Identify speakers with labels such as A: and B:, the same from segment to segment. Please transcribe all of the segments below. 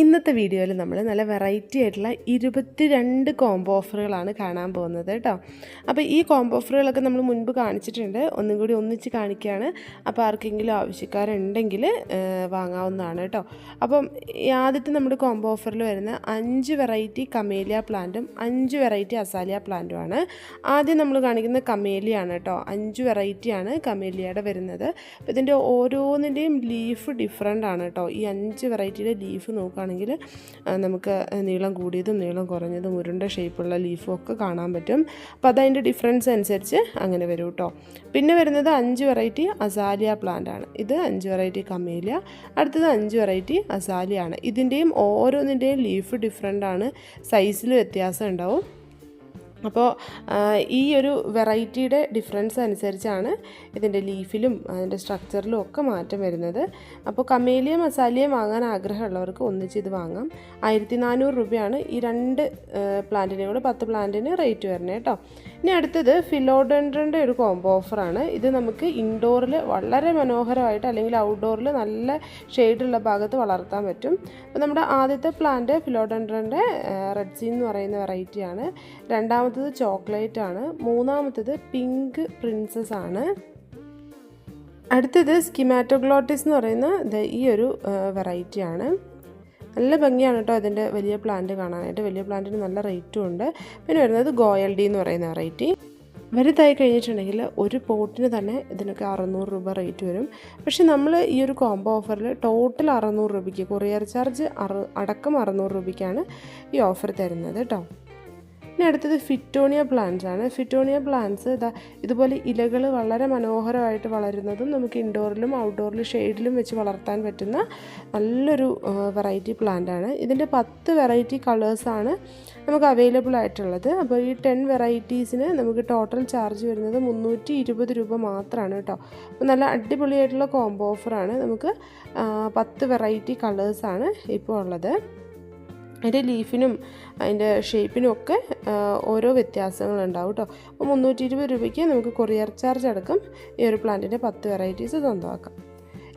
A: ഇന്നത്തെ വീഡിയോയിൽ നമ്മൾ നല്ല വെറൈറ്റി ആയിട്ടുള്ള ഇരുപത്തി രണ്ട് കോംബോ ഓഫറുകളാണ് കാണാൻ പോകുന്നത് കേട്ടോ. അപ്പോൾ ഈ കോംബോ ഓഫറുകളൊക്കെ നമ്മൾ മുൻപ് കാണിച്ചിട്ടുണ്ട്. ഒന്നും കൂടി ഒന്നിച്ച് കാണിക്കുകയാണ്. അപ്പോൾ ആർക്കെങ്കിലും ആവശ്യക്കാരുണ്ടെങ്കിൽ വാങ്ങാവുന്നതാണ് കേട്ടോ. അപ്പം ആദ്യത്തെ നമ്മുടെ കോംബോ ഓഫറിൽ വരുന്ന അഞ്ച് വെറൈറ്റി കമേലിയ പ്ലാന്റും അഞ്ച് വെറൈറ്റി അസാലിയ പ്ലാന്റുമാണ് ആദ്യം നമ്മൾ കാണിക്കുന്ന കമേലിയാണ് കേട്ടോ. അഞ്ച് വെറൈറ്റിയാണ് കമേലിയയുടെ വരുന്നത്. അപ്പോൾ ഇതിന്റെ ഓരോന്നിന്റെയും ലീഫ് ഡിഫറെന്റ് ആണ് കേട്ടോ. ഈ അഞ്ച് വെറൈറ്റിയുടെ ലീഫ് നോക്കുകയാണെങ്കിൽ നമുക്ക് നീളം കൂടിയതും നീളം കുറഞ്ഞതും ഉരുണ്ട ഷേപ്പുള്ള ലീഫും ഒക്കെ കാണാൻ പറ്റും. അപ്പോൾ അതതിന്റെ ഡിഫറൻസ് അനുസരിച്ച് അങ്ങനെ വരും കേട്ടോ പിന്നെ വരുന്നത് അഞ്ച് വെറൈറ്റി അസാലിയ പ്ലാന്റ് ആണ്. ഇത് അഞ്ച് വെറൈറ്റി കമേലിയ അടുത്തത് അഞ്ച് വെറൈറ്റി അസാലിയ ആണ്. ഇതിന്റെയും ഓരോന്നിന്റെയും ലീഫ് ഡിഫറെന്റ് ആണ്. സൈസിൽ വ്യത്യാസം ഉണ്ടാവും. അപ്പോൾ ഈ ഒരു വെറൈറ്റിയുടെ ഡിഫറൻസ് അനുസരിച്ചാണ് ഇതിന്റെ ലീഫിലും അതിന്റെ സ്ട്രക്ചറിലും ഒക്കെ മാറ്റം വരുന്നത്. അപ്പോൾ കമേലിയ മസാലയും വാങ്ങാൻ ആഗ്രഹമുള്ളവർക്ക് ഒന്നിച്ച് ഇത് വാങ്ങാം. ആയിരത്തി നാനൂറ് രൂപയാണ് ഈ രണ്ട് പ്ലാന്റിനും കൂടെ പത്ത് പ്ലാന്റിന് റേറ്റ് വരുന്നത് കേട്ടോ. ഇനി അടുത്തത് ഫിലോഡൻഡ്രന്റെ ഒരു കോംബോ ഓഫറാണ് ഇത് നമുക്ക് ഇൻഡോറിൽ വളരെ മനോഹരമായിട്ട് അല്ലെങ്കിൽ ഔട്ട്ഡോറിൽ നല്ല ഷെയ്ഡുള്ള ഭാഗത്ത് വളർത്താൻ പറ്റും. അപ്പോൾ നമ്മുടെ ആദ്യത്തെ പ്ലാന്റ് ഫിലോഡൻഡ്രന്റെ റെഡ് സീൻ എന്ന് പറയുന്ന വെറൈറ്റിയാണ് രണ്ടാമത്തത് ചോക്ലേറ്റ് ആണ്. മൂന്നാമത്തത് പിങ്ക് പ്രിൻസസ് ആണ്. അടുത്തത് സ്കിമാറ്റോഗ്ലോട്ടിസ് എന്ന് പറയുന്ന ഈ ഒരു വെറൈറ്റിയാണ് നല്ല ഭംഗിയാണ് കേട്ടോ അതിന്റെ വലിയ പ്ലാന്റ് കാണാനായിട്ട്. വലിയ പ്ലാന്റിന് നല്ല റേറ്റും ഉണ്ട്. പിന്നെ വരുന്നത് ഗോയൽ ഡി എന്ന് പറയുന്ന വെറൈറ്റി വലുതായി കഴിഞ്ഞിട്ടുണ്ടെങ്കിൽ ഒരു പോട്ടിന് തന്നെ ഇതിനൊക്കെ അറുന്നൂറ് രൂപ റേറ്റ് വരും. പക്ഷേ നമ്മൾ ഈ ഒരു കോംബോ ഓഫറിൽ ടോട്ടൽ അറുന്നൂറ് രൂപയ്ക്ക് കൊറിയർ ചാർജ് അറു അടക്കം അറുന്നൂറ് രൂപയ്ക്കാണ് ഈ ഓഫർ തരുന്നത് കേട്ടോ. ഇനി അടുത്തത് ഫിറ്റോണിയ പ്ലാന്റ്സ് ആണ്. ഫിറ്റോണിയ പ്ലാന്റ്സ് ഇതാ ഇതുപോലെ ഇലകൾ വളരെ മനോഹരമായിട്ട് വളരുന്നതും നമുക്ക് ഇൻഡോറിലും ഔട്ട്ഡോറിലും ഷെയ്ഡിലും വെച്ച് വളർത്താൻ പറ്റുന്ന നല്ലൊരു വെറൈറ്റി പ്ലാന്റ് ആണ്. ഇതിന്റെ പത്ത് വെറൈറ്റി കളേഴ്സാണ് നമുക്ക് അവൈലബിൾ ആയിട്ടുള്ളത്. അപ്പോൾ ഈ ടെൻ വെറൈറ്റീസിന് നമുക്ക് ടോട്ടൽ ചാർജ് വരുന്നത് മുന്നൂറ്റി ഇരുപത് രൂപ മാത്രമാണ് കേട്ടോ അപ്പോൾ നല്ല അടിപൊളിയായിട്ടുള്ള കോംബോ ഓഫറാണ് നമുക്ക് പത്ത് വെറൈറ്റി കളേഴ്സാണ് ഇപ്പോൾ ഉള്ളത്. അതിന്റെ ലീഫിനും അതിന്റെ ഷേപ്പിനും ഒക്കെ ഓരോ വ്യത്യാസങ്ങളുണ്ടാവും കേട്ടോ അപ്പോൾ മുന്നൂറ്റി ഇരുപത് രൂപയ്ക്ക് നമുക്ക് കൊറിയർ ചാർജ് അടക്കം ഈ ഒരു പ്ലാന്റിന്റെ പത്ത് വെറൈറ്റീസ് സ്വന്തമാക്കാം.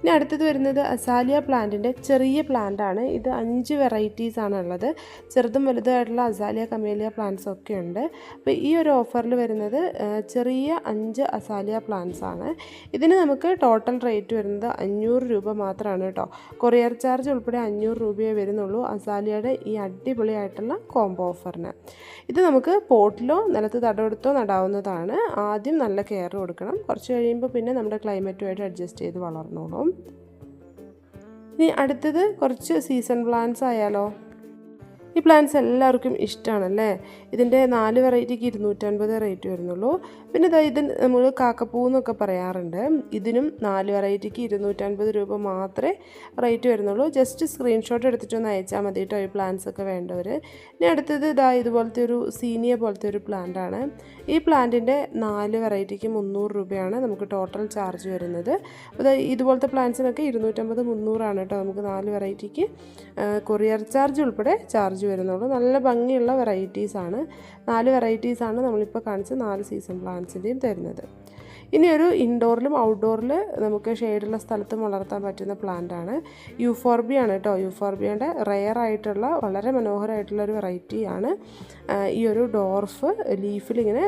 A: ഇനി അടുത്തത് വരുന്നത് അസാലിയ പ്ലാന്റിന്റെ ചെറിയ പ്ലാന്റ് ആണ് ഇത് അഞ്ച് വെറൈറ്റീസ് ആണ് ഉള്ളത് ചെറുതും വലുതായിട്ടുള്ള അസാലിയ കമേലിയ പ്ലാന്റ്സ് ഒക്കെ ഉണ്ട്. അപ്പോൾ ഈ ഒരു ഓഫറിൽ വരുന്നത് ചെറിയ അഞ്ച് അസാലിയ പ്ലാന്റ്സ് ആണ്. ഇതിന് നമുക്ക് ടോട്ടൽ റേറ്റ് വരുന്നത് അഞ്ഞൂറ് രൂപ മാത്രമാണ് കേട്ടോ. കൊറിയർ ചാർജ് ഉൾപ്പെടെ അഞ്ഞൂറ് രൂപയേ വരുന്നുള്ളൂ അസാലിയയുടെ ഈ അടിപൊളിയായിട്ടുള്ള കോംബോ ഓഫറിന് ഇത് നമുക്ക് പോട്ടിലോ നിലത്ത് തടമെടുത്തോ നടാവുന്നതാണ്. ആദ്യം നല്ല കെയർ കൊടുക്കണം. കുറച്ച് കഴിയുമ്പോൾ പിന്നെ നമ്മുടെ ക്ലൈമറ്റുമായിട്ട് അഡ്ജസ്റ്റ് ചെയ്ത് വളർന്നോളും. ഇനി അടുത്തത് കുറച്ച് സീസൺ പ്ലാന്റ്സ് ആയാലോ? ഈ പ്ലാന്റ്സ് എല്ലാവർക്കും ഇഷ്ടമാണല്ലേ ഇതിന്റെ നാല് വെറൈറ്റിക്ക് ഇരുന്നൂറ്റൻപത് റേറ്റ് വരുന്നുള്ളൂ. പിന്നെ ദാ ഇത് നമ്മൾ കാക്കപ്പൂ എന്നൊക്കെ പറയാറുണ്ട്. ഇതിനും നാല് വെറൈറ്റിക്ക് ഇരുന്നൂറ്റൻപത് രൂപ മാത്രമേ റേറ്റ് വരുന്നുള്ളൂ. ജസ്റ്റ് സ്ക്രീൻഷോട്ട് എടുത്തിട്ടൊന്ന് അയച്ചാൽ മതി കേട്ടോ ഈ പ്ലാന്റ്സ് ഒക്കെ വേണ്ടവർ ഇനി അടുത്തത് ഇതാ ഇതുപോലത്തെ ഒരു സീനിയ പോലത്തെ ഒരു പ്ലാന്റ് ആണ്. ഈ പ്ലാന്റിന്റെ നാല് വെറൈറ്റിക്ക് മുന്നൂറ് രൂപയാണ് നമുക്ക് ടോട്ടൽ ചാർജ് വരുന്നത്. അപ്പോൾ ഇതുപോലത്തെ പ്ലാന്റ്സിനൊക്കെ ഇരുന്നൂറ്റമ്പത് മുന്നൂറാണ് കേട്ടോ നമുക്ക് നാല് വെറൈറ്റിക്ക് കൊറിയർ ചാർജ് ഉൾപ്പെടെ ചാർജ് വരുന്നുള്ളൂ. നല്ല ഭംഗിയുള്ള വെറൈറ്റീസ് ആണ്. നാല് വെറൈറ്റീസ് ആണ് നമ്മളിപ്പോൾ കാണിച്ച നാല് സീസൺ പ്ലാന്റ്സിന്റെയും തരുന്നത്. ഇനി ഒരു ഇൻഡോറിലും ഔട്ട്ഡോറിൽ നമുക്ക് ഷെയ്ഡുള്ള സ്ഥലത്തും വളർത്താൻ പറ്റുന്ന പ്ലാന്റ് ആണ്. കേട്ടോ. യുഫോർബിയുടെ റെയർ ആയിട്ടുള്ള വളരെ മനോഹരമായിട്ടുള്ള ഒരു വെറൈറ്റി ആണ്. ഈ ഒരു ഡോർഫ് ലീഫിലിങ്ങനെ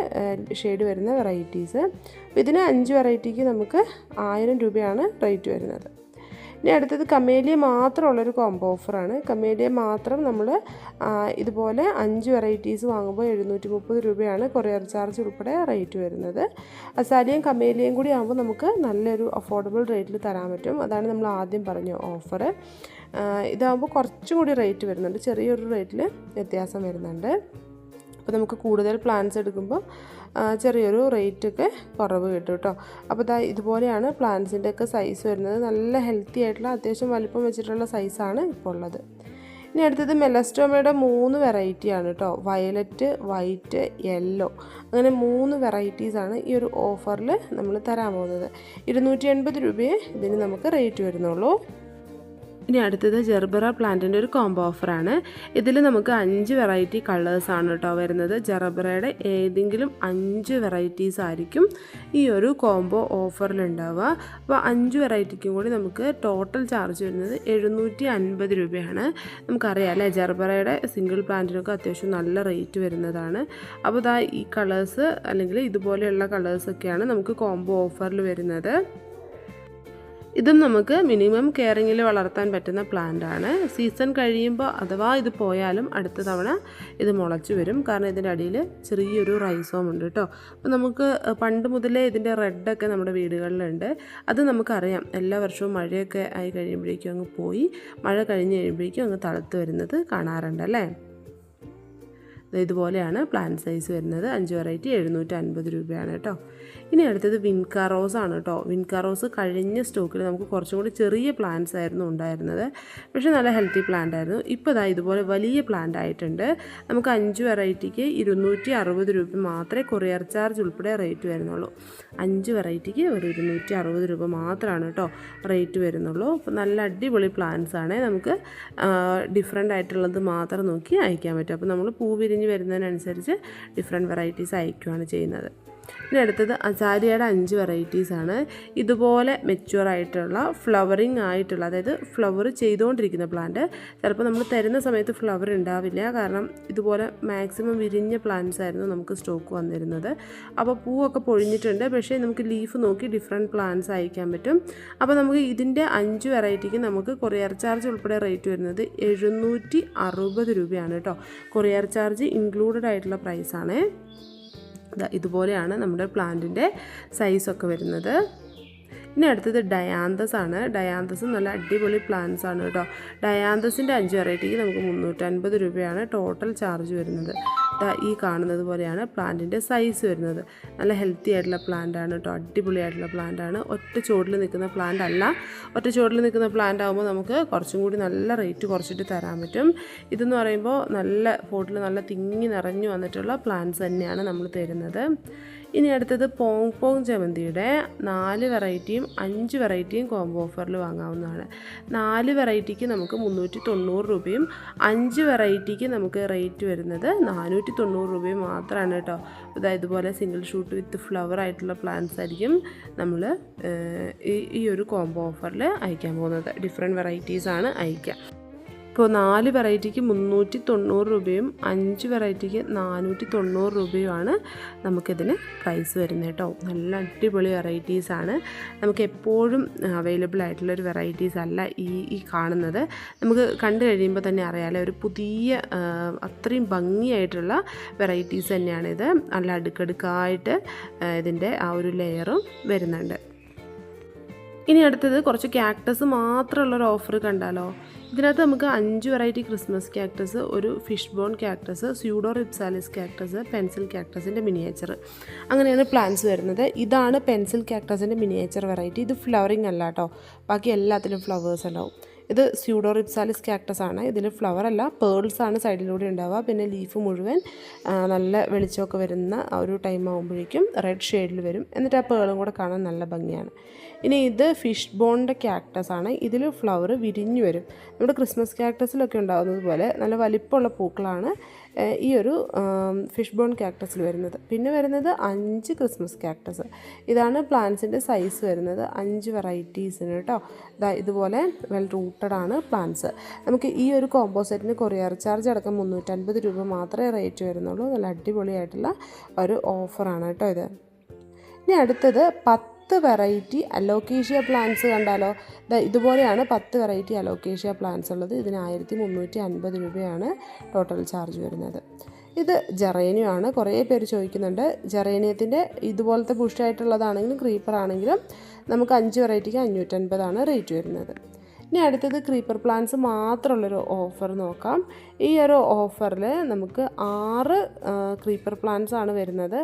A: ഷെയ്ഡ് വരുന്ന വെറൈറ്റീസ് ഇതിന് അഞ്ച് വെറൈറ്റിക്ക് നമുക്ക് ആയിരം രൂപയാണ് റേറ്റ് വരുന്നത്. ഇനി അടുത്തത് കമേലിയ മാത്രമുള്ളൊരു കോംബോ ഓഫറാണ് കമേലിയ മാത്രം നമ്മൾ ഇതുപോലെ അഞ്ച് വെറൈറ്റീസ് വാങ്ങുമ്പോൾ എഴുന്നൂറ്റി മുപ്പത് രൂപയാണ് കൊറിയർ ചാർജ് ഉൾപ്പെടെ റേറ്റ് വരുന്നത്. അസാലിയും കമേലിയും കൂടി ആകുമ്പോൾ നമുക്ക് നല്ലൊരു അഫോർഡബിൾ റേറ്റിൽ തരാൻ പറ്റും. അതാണ് നമ്മൾ ആദ്യം പറഞ്ഞ ഓഫർ ഇതാകുമ്പോൾ കുറച്ചും കൂടി റേറ്റ് വരുന്നുണ്ട്. ചെറിയൊരു റേറ്റിൽ വ്യത്യാസം വരുന്നുണ്ട്. അപ്പോൾ നമുക്ക് കൂടുതൽ പ്ലാൻസ് എടുക്കുമ്പോൾ ചെറിയൊരു റേറ്റൊക്കെ കുറവ് കിട്ടും കേട്ടോ അപ്പോൾ ഇതാ ഇതുപോലെയാണ് പ്ലാന്റ്സിന്റെ ഒക്കെ സൈസ് വരുന്നത്. നല്ല ഹെൽത്തി ആയിട്ടുള്ള അത്യാവശ്യം വലിപ്പം വെച്ചിട്ടുള്ള സൈസാണ് ഇപ്പോൾ ഉള്ളത്. ഇനി അടുത്തത് മെലസ്റ്റോമയുടെ മൂന്ന് വെറൈറ്റിയാണ് കേട്ടോ വയലറ്റ് വൈറ്റ് യെല്ലോ അങ്ങനെ മൂന്ന് വെറൈറ്റീസാണ് ഈ ഒരു ഓഫറിൽ നമ്മൾ തരാൻ പോകുന്നത്. ഇരുന്നൂറ്റി എൺപത് രൂപയെ ഇതിന് നമുക്ക് റേറ്റ് വരുന്നുള്ളൂ. ഇനി അടുത്തത് ജെർബറ പ്ലാന്റിന്റെ ഒരു കോംബോ ഓഫറാണ് ഇതിൽ നമുക്ക് അഞ്ച് വെറൈറ്റി കളേഴ്സാണ് കേട്ടോ വരുന്നത്. ജെർബറയുടെ ഏതെങ്കിലും അഞ്ച് വെറൈറ്റീസ് ആയിരിക്കും ഈ ഒരു കോംബോ ഓഫറിലുണ്ടാവുക അപ്പോൾ അഞ്ച് വെറൈറ്റിക്കും കൂടി നമുക്ക് ടോട്ടൽ ചാർജ് വരുന്നത് എഴുന്നൂറ്റി അൻപത് രൂപയാണ്. നമുക്കറിയാം അല്ലേ? ജെർബറയുടെ സിംഗിൾ പ്ലാന്റിനൊക്കെ അത്യാവശ്യം നല്ല റേറ്റ് വരുന്നതാണ്. അപ്പോൾ ഇതാ ഈ കളേഴ്സ് അല്ലെങ്കിൽ ഇതുപോലെയുള്ള കളേഴ്സൊക്കെയാണ് നമുക്ക് കോംബോ ഓഫറിൽ വരുന്നത്. ഇതും നമുക്ക് മിനിമം കെയറിങ്ങിൽ വളർത്താൻ പറ്റുന്ന പ്ലാന്റ് ആണ്. സീസൺ കഴിയുമ്പോൾ അഥവാ ഇത് പോയാലും അടുത്ത തവണ ഇത് മുളച്ചു വരും. കാരണം ഇതിന്റെ അടിയിൽ ചെറിയൊരു റൈസോം ഉണ്ട് കേട്ടോ അപ്പോൾ നമുക്ക് പണ്ട് മുതലേ ഇതിന്റെ റെഡൊക്കെ നമ്മുടെ വീടുകളിലുണ്ട്. അത് നമുക്കറിയാം. എല്ലാ വർഷവും മഴയൊക്കെ ആയി കഴിയുമ്പോഴേക്കും അങ്ങ് പോയി. മഴ കഴിഞ്ഞ് കഴിയുമ്പോഴേക്കും അങ്ങ് തളുത്ത് വരുന്നത് കാണാറുണ്ട് അല്ലേ? ഇതുപോലെയാണ് പ്ലാന്റ് സൈസ് വരുന്നത്. അഞ്ച് വെറൈറ്റി എഴുന്നൂറ്റി അൻപത് രൂപയാണ് കേട്ടോ ഇനി അടുത്തത് വിൻകാ റോസ് ആണ് കേട്ടോ. വിൻകാ റോസ് കഴിഞ്ഞ സ്റ്റോക്കിൽ നമുക്ക് കുറച്ചും കൂടി ചെറിയ പ്ലാന്റ്സ് ആയിരുന്നു ഉണ്ടായിരുന്നത്. പക്ഷേ നല്ല ഹെൽത്തി പ്ലാന്റ് ആയിരുന്നു. ഇപ്പോൾ ഇതാ ഇതുപോലെ വലിയ പ്ലാന്റ് ആയിട്ടുണ്ട്. നമുക്ക് അഞ്ച് വെറൈറ്റിക്ക് ഇരുന്നൂറ്റി അറുപത് രൂപ മാത്രമേ കൊറിയർ ചാർജ് ഉൾപ്പെടെ റേറ്റ് വരുന്നുള്ളൂ. അഞ്ച് വെറൈറ്റിക്ക് ഒരു ഇരുന്നൂറ്റി അറുപത് രൂപ മാത്രമാണ് കേട്ടോ റേറ്റ് വരുന്നുള്ളൂ. അപ്പോൾ നല്ല അടിപൊളി പ്ലാന്റ്സ് ആണ് നമുക്ക് ഡിഫറെന്റ് ആയിട്ടുള്ളത് മാത്രം നോക്കി അയക്കാൻ പറ്റും. അപ്പോൾ നമ്മൾ പൂ വിരിഞ്ഞ് വരുന്നതിനനുസരിച്ച് ഡിഫറെന്റ് വെറൈറ്റീസ് അയക്കുകയാണ് ചെയ്യുന്നത്. ഇനി അടുത്തത് അസാരിയയുടെ അഞ്ച് വെറൈറ്റീസാണ് ഇതുപോലെ മെച്യൂർ ആയിട്ടുള്ള ഫ്ലവറിങ് ആയിട്ടുള്ള അതായത് ഫ്ലവർ ചെയ്തുകൊണ്ടിരിക്കുന്ന പ്ലാന്റ് ചിലപ്പോൾ നമ്മൾ തരുന്ന സമയത്ത് ഫ്ലവർ ഉണ്ടാവില്ല. കാരണം ഇതുപോലെ മാക്സിമം വിരിഞ്ഞ പ്ലാന്റ്സ് ആയിരുന്നു നമുക്ക് സ്റ്റോക്ക് വന്നിരുന്നത്. അപ്പോൾ പൂവൊക്കെ പൊഴിഞ്ഞിട്ടുണ്ട്. പക്ഷേ നമുക്ക് ലീഫ് നോക്കി ഡിഫറെന്റ് പ്ലാന്റ്സ് അയക്കാൻ പറ്റും. അപ്പോൾ നമുക്ക് ഇതിന്റെ അഞ്ച് വെറൈറ്റിക്ക് നമുക്ക് കൊറിയർ ചാർജ് ഉൾപ്പെടെ റേറ്റ് വരുന്നത് എഴുന്നൂറ്റി അറുപത് രൂപയാണ് കേട്ടോ. കൊറിയർ ചാർജ് ഇൻക്ലൂഡഡ് ആയിട്ടുള്ള പ്രൈസാണ് ഇതുപോലെയാണ് നമ്മുടെ പ്ലാന്റിന്റെ സൈസൊക്കെ വരുന്നത്. ഇനി അടുത്തത് ഡയാന്തസ് ആണ്. ഡയാന്തസ് നല്ല അടിപൊളി പ്ലാന്റ്സ് ആണ് കേട്ടോ. ഡയാന്തസിന്റെ അഞ്ച് വെറൈറ്റിക്ക് നമുക്ക് മുന്നൂറ്റൻപത് രൂപയാണ് ടോട്ടൽ ചാർജ് വരുന്നത്. ഈ കാണുന്നത് പോലെയാണ് പ്ലാന്റിന്റെ സൈസ് വരുന്നത്. നല്ല ഹെൽത്തി ആയിട്ടുള്ള പ്ലാന്റ് ആണ് കേട്ടോ അടിപൊളിയായിട്ടുള്ള പ്ലാന്റ് ആണ്. ഒറ്റ ചുവടിൽ നിൽക്കുന്ന പ്ലാന്റ് അല്ല. ഒറ്റ ചുവടിൽ നിൽക്കുന്ന പ്ലാന്റ് ആകുമ്പോൾ നമുക്ക് കുറച്ചും കൂടി നല്ല റേറ്റ് കുറച്ചിട്ട് തരാൻ പറ്റും. ഇതെന്ന് പറയുമ്പോൾ നല്ല പോട്ടിൽ നല്ല തിങ്ങി നിറഞ്ഞു വന്നിട്ടുള്ള പ്ലാന്റ്സ് തന്നെയാണ് നമ്മൾ തരുന്നത്. ഇനി അടുത്തത് പോങ് പോങ് ജമന്തിയുടെ നാല് വെറൈറ്റിയും അഞ്ച് വെറൈറ്റിയും കോംബോ ഓഫറിൽ വാങ്ങാവുന്നതാണ്. നാല് വെറൈറ്റിക്ക് നമുക്ക് മുന്നൂറ്റി തൊണ്ണൂറ് രൂപയും അഞ്ച് വെറൈറ്റിക്ക് നമുക്ക് റേറ്റ് വരുന്നത് നാനൂറ്റി തൊണ്ണൂറ് രൂപയും മാത്രമാണ് കേട്ടോ. അതായത് ഇതുപോലെ സിംഗിൾ ഷൂട്ട് വിത്ത് ഫ്ലവർ ആയിട്ടുള്ള പ്ലാന്റ്സ് ആയിരിക്കും നമ്മൾ ഈ ഒരു കോംബോ ഓഫറിൽ അയക്കാൻ പോകുന്നത്. ഡിഫറെന്റ് വെറൈറ്റീസാണ് അയക്കുക ഇപ്പോൾ നാല് വെറൈറ്റിക്ക് മുന്നൂറ്റി തൊണ്ണൂറ് രൂപയും അഞ്ച് വെറൈറ്റിക്ക് നാനൂറ്റി തൊണ്ണൂറ് രൂപയുമാണ് നമുക്കിതിന് പ്രൈസ് വരുന്നത് കേട്ടോ. നല്ല അടിപൊളി വെറൈറ്റീസാണ് നമുക്ക് എപ്പോഴും അവൈലബിൾ ആയിട്ടുള്ളൊരു വെറൈറ്റീസ് അല്ല ഈ ഈ കാണുന്നത്. നമുക്ക് കണ്ടു കഴിയുമ്പോൾ തന്നെ അറിയാമല്ലോ ഒരു പുതിയ അത്രയും ഭംഗിയായിട്ടുള്ള വെറൈറ്റീസ് തന്നെയാണിത്. നല്ല അടുക്കടുക്കായിട്ട് ഇതിന്റെ ആ ഒരു ലെയറും വരുന്നുണ്ട്. ഇനി അടുത്തത് കുറച്ച് ക്യാക്ടസ് മാത്രമുള്ളൊരു ഓഫർ കണ്ടാലോ? ഇതിനകത്ത് നമുക്ക് അഞ്ച് വെറൈറ്റി ക്രിസ്മസ് ക്യാക്ടസ് ഒരു fish bone cactus pseudo rhipsalis cactus pencil ക്യാക്ടസിന്റെ miniature അങ്ങനെയാണ് പ്ലാന്റ്സ് വരുന്നത്. ഇതാണ് പെൻസിൽ ക്യാക്ടസിന്റെ മിനിയേച്ചർ വെറൈറ്റി ഇത് ഫ്ലവറിങ് അല്ല കേട്ടോ ബാക്കി എല്ലാത്തിലും ഫ്ലവേഴ്സ് ഉണ്ടാവും. ഇത് സ്യൂഡോ റിപ്സാലിസ് ക്യാക്ടസ് ആണ്. ഇതിൽ ഫ്ലവർ അല്ല പേൾസ് ആണ് സൈഡിലൂടെ ഉണ്ടാവുക. പിന്നെ ലീഫ് മുഴുവൻ നല്ല വെളിച്ചമൊക്കെ വരുന്ന ഒരു ടൈം ആകുമ്പോഴേക്കും റെഡ് ഷെയ്ഡിൽ വരും. എന്നിട്ട് ആ പേളും കൂടെ കാണാൻ നല്ല ഭംഗിയാണ്. ഇനി ഇത് ഫിഷ് ബോണിന്റെ ക്യാക്ടസ് ആണ്. ഇതിൽ ഫ്ലവർ വിരിഞ്ഞു വരും. നമ്മുടെ ക്രിസ്മസ് ക്യാക്ടസിലൊക്കെ ഉണ്ടാകുന്നത് പോലെ നല്ല വലിപ്പമുള്ള പൂക്കളാണ്. ഈ ഒരു ഫിഷ് ബോൺ ക്യാക്ടസിൽ വരുന്നത്. പിന്നെ വരുന്നത് അഞ്ച് ക്രിസ്മസ് ക്യാക്ടസ് ഇതാണ് പ്ലാന്റ്സിന്റെ സൈസ് വരുന്നത്. അഞ്ച് വെറൈറ്റീസിന് കേട്ടോ. ഇതുപോലെ വെൽ റൂട്ടഡ് ആണ് പ്ലാന്റ്സ് നമുക്ക് ഈ ഒരു കോമ്പോസെറ്റിന് കൊറിയർ ചാർജ് അടക്കം മുന്നൂറ്റൻപത് രൂപ മാത്രമേ റേറ്റ് വരുന്നുള്ളൂ. നല്ല അടിപൊളിയായിട്ടുള്ള ഒരു ഓഫറാണ് കേട്ടോ ഇത്. ഇനി അടുത്തത് പത്ത് പത്ത് വെറൈറ്റി അലോക്കേഷ്യ പ്ലാന്റ്സ് കണ്ടാലോ? ഇതുപോലെയാണ് പത്ത് വെറൈറ്റി അലോക്കേഷ്യ പ്ലാന്റ്സ് ഉള്ളത്. ഇതിന് ആയിരത്തി മുന്നൂറ്റി അൻപത് രൂപയാണ് ടോട്ടൽ ചാർജ് വരുന്നത്. ഇത് ജറേനിയമാണ് കുറേ പേര് ചോദിക്കുന്നുണ്ട്. ജറേനിയത്തിന്റെ ഇതുപോലത്തെ ബുഷായിട്ടുള്ളതാണെങ്കിലും ക്രീപ്പർ ആണെങ്കിലും നമുക്ക് അഞ്ച് വെറൈറ്റിക്ക് അഞ്ഞൂറ്റൻപതാണ് റേറ്റ് വരുന്നത്. ഇനി അടുത്തത് ക്രീപ്പർ പ്ലാന്റ്സ് മാത്രമുള്ളൊരു ഓഫർ നോക്കാം. ഈ ഒരു ഓഫറിൽ നമുക്ക് ആറ് ക്രീപ്പർ പ്ലാന്റ്സ് ആണ് വരുന്നത്.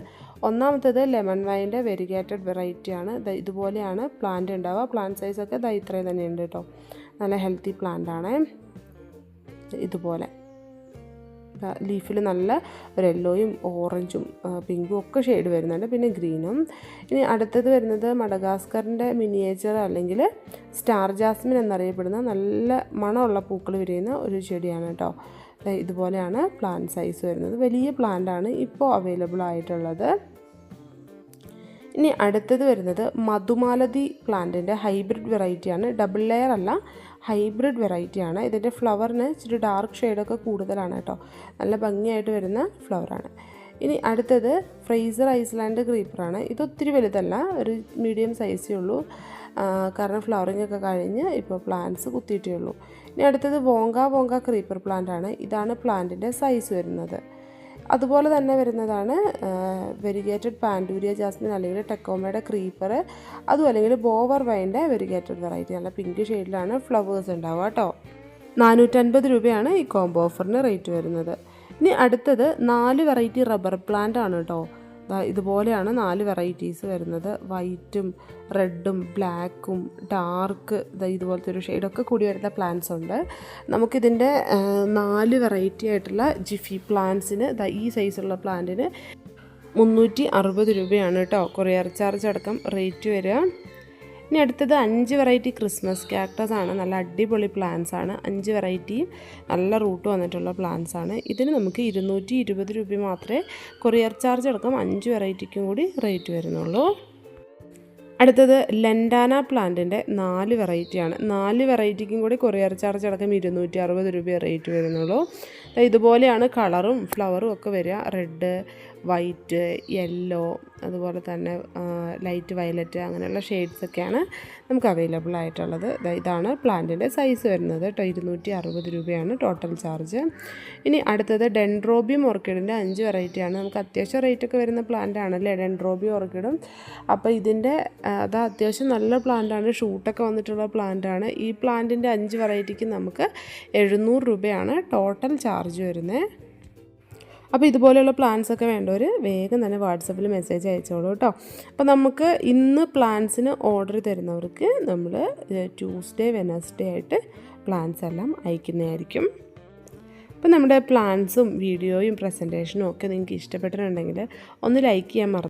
A: ഒന്നാമത്തേത് ലെമൺ വൈന്റെ വെരിഗേറ്റഡ് വെറൈറ്റിയാണ് ഇതുപോലെയാണ് പ്ലാന്റ് ഉണ്ടാവുക. പ്ലാന്റ് സൈസൊക്കെ ദാ ഇത്രയും തന്നെ ഉണ്ട് കേട്ടോ നല്ല ഹെൽത്തി പ്ലാന്റ് ആണ്. ഇതുപോലെ. ലീഫിൽ നല്ല ഒരു യെല്ലോയും ഓറഞ്ചും പിങ്കും ഒക്കെ ഷെയ്ഡ് വരുന്നുണ്ട്. പിന്നെ ഗ്രീനും ഇനി അടുത്തത് വരുന്നത് മഡഗാസ്കറിന്റെ മിനിയേച്ചർ അല്ലെങ്കിൽ സ്റ്റാർ ജാസ്മിൻ എന്നറിയപ്പെടുന്ന നല്ല മണമുള്ള പൂക്കൾ വിരിയുന്ന ഒരു ചെടിയാണ് കേട്ടോ ഇതുപോലെയാണ് പ്ലാന്റ് സൈസ് വരുന്നത്. വലിയ പ്ലാന്റാണ് ഇപ്പോൾ അവൈലബിൾ ആയിട്ടുള്ളത്. ഇനി അടുത്തത് വരുന്നത് മധുമാലതി പ്ലാന്റിന്റെ ഹൈബ്രിഡ് വെറൈറ്റിയാണ് ഡബിൾ ലെയർ അല്ല ഹൈബ്രിഡ് വെറൈറ്റിയാണ്. ഇതിന്റെ ഫ്ലവറിന് ഇച്ചിരി ഡാർക്ക് ഷെയ്ഡൊക്കെ കൂടുതലാണ് കേട്ടോ. നല്ല ഭംഗിയായിട്ട് വരുന്ന ഫ്ലവറാണ്. ഇനി അടുത്തത് ഫ്രൈസർ ഐസ്ലാൻഡ് ക്രീപ്പറാണ് ഇതൊത്തിരി വലുതല്ല ഒരു മീഡിയം സൈസേ ഉള്ളൂ. കാരണം ഫ്ലവറിങ് ഒക്കെ കഴിഞ്ഞ് ഇപ്പോൾ പ്ലാന്റ്സ് കുത്തിയിട്ടേ ഉള്ളൂ. ഇനി അടുത്തത് വോങ്ക വോങ്ക ക്രീപ്പർ പ്ലാന്റ് ആണ് ഇതാണ് പ്ലാന്റിന്റെ സൈസ് വരുന്നത്. അതുപോലെ തന്നെ വരുന്നതാണ് വെരിഗേറ്റഡ് പാൻഡൂരിയ ജാസ്മിൻ അല്ലെങ്കിൽ ടെക്കോമയുടെ ക്രീപ്പർ അതും അല്ലെങ്കിൽ ബോവർ വൈന്റെ വെരിഗേറ്റഡ് വെറൈറ്റി നല്ല പിങ്ക് ഷെയ്ഡിലാണ് ഫ്ലവേഴ്സ് ഉണ്ടാവുക കേട്ടോ. നാനൂറ്റൻപത് രൂപയാണ് ഈ കോംബോ ഓഫറിന് റേറ്റ് വരുന്നത്. ഇനി അടുത്തത് നാല് വെറൈറ്റി റബ്ബർ പ്ലാന്റ് ആണ് കേട്ടോ. ഇതുപോലെയാണ് നാല് വെറൈറ്റീസ് വരുന്നത്. വൈറ്റും റെഡും ബ്ലാക്കും ഡാർക്ക് ഇതുപോലത്തെ ഒരു ഷെയ്ഡൊക്കെ കൂടി വരുന്ന പ്ലാന്റ്സ് ഉണ്ട്. നമുക്കിതിന്റെ നാല് വെറൈറ്റി ആയിട്ടുള്ള ജിഫി പ്ലാന്റ്സിന് ഈ സൈസുള്ള പ്ലാന്റിന് മുന്നൂറ്റി അറുപത് രൂപയാണ് കേട്ടോ. കൊറിയർ ചാർജ് അടക്കം റേറ്റ് വരിക. ഇനി അടുത്തത് അഞ്ച് വെറൈറ്റി ക്രിസ്മസ് ക്യാക്ടസ് ആണ്. നല്ല അടിപൊളി പ്ലാന്റ്സ് ആണ്. അഞ്ച് വെറൈറ്റി നല്ല റൂട്ട് വന്നിട്ടുള്ള പ്ലാന്റ്സ് ആണ്. ഇതിന് നമുക്ക് ഇരുന്നൂറ്റി ഇരുപത് രൂപ മാത്രമേ കൊറിയർ ചാർജ് അടക്കം അഞ്ച് വെറൈറ്റിക്കും കൂടി റേറ്റ് വരുന്നുള്ളൂ. അടുത്തത് ലെൻഡാന പ്ലാന്റിന്റെ നാല് വെറൈറ്റിയാണ് നാല് വെറൈറ്റിക്കും കൂടി കൊറിയർ ചാർജ് അടക്കം ഇരുന്നൂറ്റി അറുപത് രൂപ റേറ്റ് വരുന്നുള്ളൂ ഇതുപോലെയാണ് കളറും ഫ്ലവറും ഒക്കെ വരിക. റെഡ് വൈറ്റ് യെല്ലോ അതുപോലെ തന്നെ ലൈറ്റ് വയലറ്റ് അങ്ങനെയുള്ള ഷെയ്ഡ്സ് ഒക്കെയാണ് നമുക്ക് അവൈലബിൾ ആയിട്ടുള്ളത്. ഇതാണ് പ്ലാന്റിന്റെ സൈസ് വരുന്നത് കേട്ടോ. ഇരുന്നൂറ്റി അറുപത് രൂപയാണ് ടോട്ടൽ ചാർജ്. ഇനി അടുത്തത് ഡെൻഡ്രോബിയം ഓർക്കിഡിന്റെ അഞ്ച് വെറൈറ്റിയാണ് നമുക്ക് അത്യാവശ്യം റേറ്റ് ഒക്കെ വരുന്ന പ്ലാന്റ് ആണല്ലേ? ഡെൻഡ്രോബിയം ഓർക്കിഡും. അപ്പോൾ ഇതിന്റെ അത് അത്യാവശ്യം നല്ല പ്ലാന്റാണ് ഷൂട്ടൊക്കെ വന്നിട്ടുള്ള പ്ലാന്റാണ് ഈ പ്ലാന്റിന്റെ അഞ്ച് വെറൈറ്റിക്ക് നമുക്ക് എഴുന്നൂറ് രൂപയാണ് ടോട്ടൽ ചാർജ് വരുന്നത്. അപ്പോൾ ഇതുപോലെയുള്ള പ്ലാൻസ് ഒക്കെ വേണ്ടവർ വേഗം തന്നെ വാട്സപ്പിൽ മെസ്സേജ് അയച്ചോളൂ കേട്ടോ. അപ്പോൾ നമുക്ക് ഇന്ന് പ്ലാൻസിന് ഓർഡർ തരുന്നവർക്ക് നമ്മൾ ട്യൂസ്ഡേ വെനസ്ഡേ ആയിട്ട് പ്ലാൻസ് എല്ലാം അയക്കുന്നതായിരിക്കും. അപ്പോൾ നമ്മുടെ പ്ലാൻസും വീഡിയോയും പ്രസന്റേഷനും ഒക്കെ നിങ്ങൾക്ക് ഇഷ്ടപ്പെട്ടിട്ടുണ്ടെങ്കിൽ ഒന്ന് ലൈക്ക് ചെയ്യാൻ മറന്നു